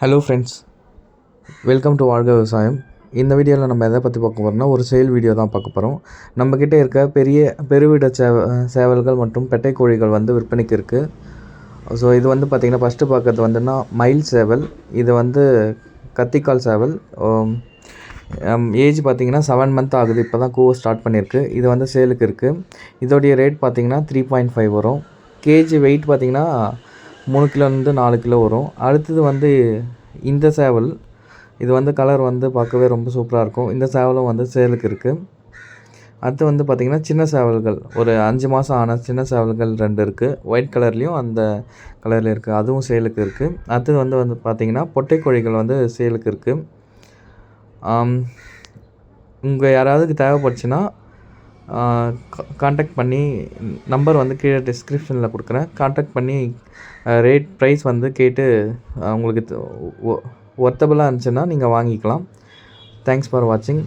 Hello friends welcome to வாழ்க விவசாயம் இந்த வீடியோவில் நம்ம எதை பற்றி பார்க்க போகிறோம்னா ஒரு சேல் வீடியோ தான் பார்க்க போகிறோம் நம்மக்கிட்ட இருக்க பெரிய பெருவிட சேவ சேவல்கள் மற்றும் பெட்டை கோழிகள் வந்து விற்பனைக்கு இருக்குது ஸோ இது வந்து பார்த்திங்கன்னா ஃபஸ்ட்டு பார்க்கறது வந்துன்னா மயில் சேவல். இது வந்து கத்திக்கால் சேவல். Um, um, ஏஜ் பார்த்திங்கன்னா செவன் மந்த் ஆகுது. இப்போ தான் கூவ ஸ்டார்ட் பண்ணியிருக்கு. இது வந்து சேலுக்கு இருக்குது இதோடைய ரேட் பார்த்திங்கன்னா த்ரீ பாயிண்ட் ஃபைவ் வரும். கேஜி வெயிட் பார்த்தீங்கன்னா மூணு கிலோலேருந்து நாலு கிலோ வரும். அடுத்தது வந்து இந்த சேவல். இது வந்து கலர் வந்து பார்க்கவே ரொம்ப சூப்பராக இருக்கும். இந்த சேவலும் வந்து சேலுக்கு இருக்குது அடுத்து வந்து பார்த்திங்கன்னா சின்ன சேவல்கள். ஒரு அஞ்சு மாதம் ஆன சின்ன சேவல்கள் ரெண்டு இருக்குது ஒயிட் கலர்லேயும் அந்த கலரில் இருக்குது அதுவும் சேலுக்கு இருக்குது அடுத்தது வந்து வந்து பார்த்திங்கன்னா பொட்டை கோழிகள் வந்து சேலுக்கு இருக்குது உங்கள் யாராவதுக்கு தேவைப்பட்டுச்சுன்னா காண்டாக்ட் பண்ணி நம்பர் வந்து கீழே டிஸ்கிரிப்ஷனில் கொடுக்குறேன். காண்டாக்ட் பண்ணி ரேட் ப்ரைஸ் வந்து கேட்டு உங்களுக்கு ஒர்த்தபுளாக இருந்துச்சுன்னா நீங்கள் வாங்கிக்கலாம். தேங்க்ஸ் ஃபார் வாட்சிங்